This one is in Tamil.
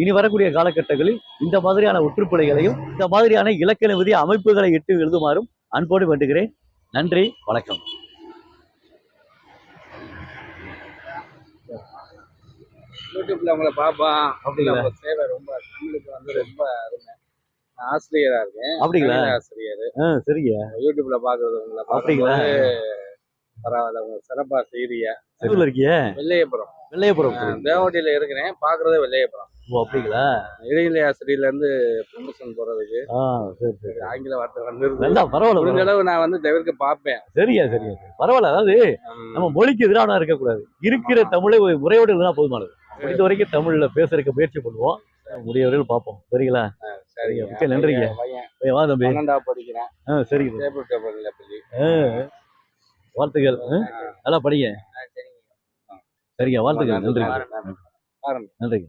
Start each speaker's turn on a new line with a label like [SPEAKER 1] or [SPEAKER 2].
[SPEAKER 1] இனி வரக்கூடிய காலகட்டங்களில் இந்த மாதிரியான ஒற்றுப்பிழைகளையும் இந்த மாதிரியான இலக்கண விதி அமைப்புகளை இட்டு எழுதுமாறும் அன்போடு வேண்டுகிறேன். நன்றி வணக்கம்.
[SPEAKER 2] யூடியூப்ல உங்களை பார்ப்போம்.
[SPEAKER 1] அப்படிங்களா?
[SPEAKER 2] உங்க சேவை ரொம்ப தமிழுக்கு வந்து ரொம்ப அருமை. ஆசிரியரா இருக்கேன்.
[SPEAKER 1] அப்படிங்களா?
[SPEAKER 2] ஆசிரியர்.
[SPEAKER 1] சரிங்க.
[SPEAKER 2] யூடியூப்ல பாக்குறது உங்களை
[SPEAKER 1] அப்படிங்களா?
[SPEAKER 2] பரவாயில்ல உங்க சிறப்பா
[SPEAKER 1] எதுல இருக்கீங்க
[SPEAKER 2] வெள்ளையபுரம்.
[SPEAKER 1] வெள்ளையபுரம்
[SPEAKER 2] தேவட்டியில இருக்கிறேன். பாக்குறதே வெள்ளையபுரம்.
[SPEAKER 1] ஓ அப்படிங்களா?
[SPEAKER 2] இடைநிலை ஆசிரியர்ல இருந்து ப்ரொமோஷன் போறதுக்கு
[SPEAKER 1] ஆ சரி சரி
[SPEAKER 2] ஆங்கில வார்த்தை
[SPEAKER 1] பரவாயில்ல
[SPEAKER 2] முடிஞ்ச. அளவு நான் வந்து தவிர்க்க பார்ப்பேன்.
[SPEAKER 1] சரியா சரியா சரி. பரவாயில்ல. அதாவது நம்ம மொழிக்கு எதிரான இருக்கக்கூடாது. இருக்கிற தமிழை முறையோடு இருந்தா போதுமானது. முடிந்த வரைக்கும் தமிழ்ல பேசுறதுக்கு முயற்சி பண்ணுவோம். முடியவரையில் பார்ப்போம். சரிங்களா?
[SPEAKER 2] சரிங்க.
[SPEAKER 1] நன்றிங்க. வா தம்பி.
[SPEAKER 2] படிக்கிறேன்.
[SPEAKER 1] சரிங்க வாழ்த்துக்கள்? நல்லா படிங்க. சரிங்க வாழ்த்துக்கள். நன்றி
[SPEAKER 2] ஆரம்பி
[SPEAKER 1] நன்றிங்க.